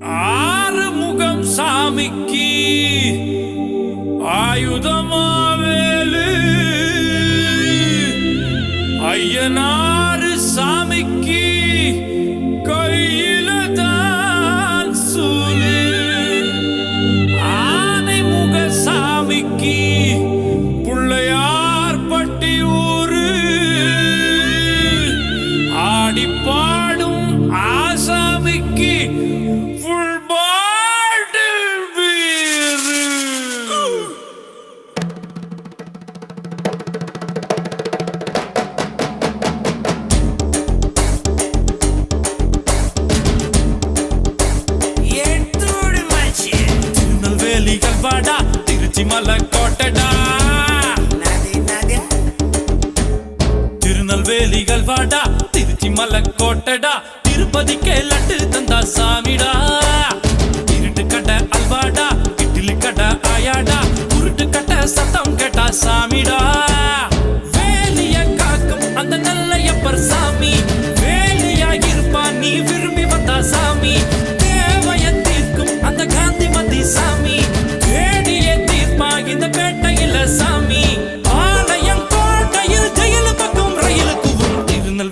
ஆறுமுகம் சாமிக்கு ஆயுதமாவேலு. ஐயனாறு சாமிக்கு கையில தான் சூலு. ஆனைமுக சாமிக்கு பிள்ளையார் பட்டி ஊரு. ஆடிப்பாடும் ஆசாமிக்கு திருநெல்வேலிகள் வாடா. திருச்சி மலக்கோட்டடா. திருநெல்வேலிகள் வாடா. திருச்சி மலக்கோட்டடா. திருப்பதிக்கே லட்டு தந்தா சாமிடா.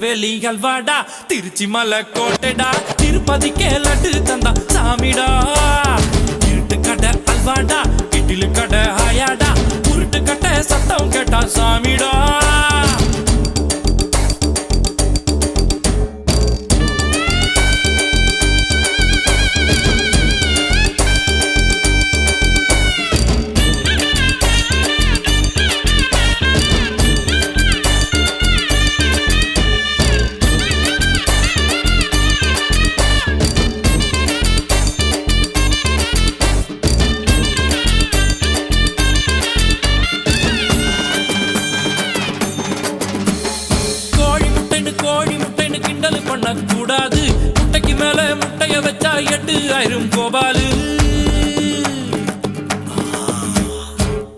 திருநெல்வேலி அல்வாடா திருச்சி மலை கோட்டைடா திருப்பதிக்கே லட்டு தந்தா. சாமிடா. இருட்டு கடை அல்வாடா. இட்லி கடை ஆயாடா. உருட்டு கடை சத்தம் கேட்டா சாமிடா. கோழி முட்டைன்னு கிண்டல் பண்ண கூடாது முட்டைக்கு மேல முட்டைய வச்சா எட்டு ஆயிரம் கோபாலு.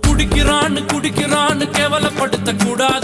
குடிக்கிறான்னு குடிக்கிறான்னு கேவலப்படுத்த கூடாது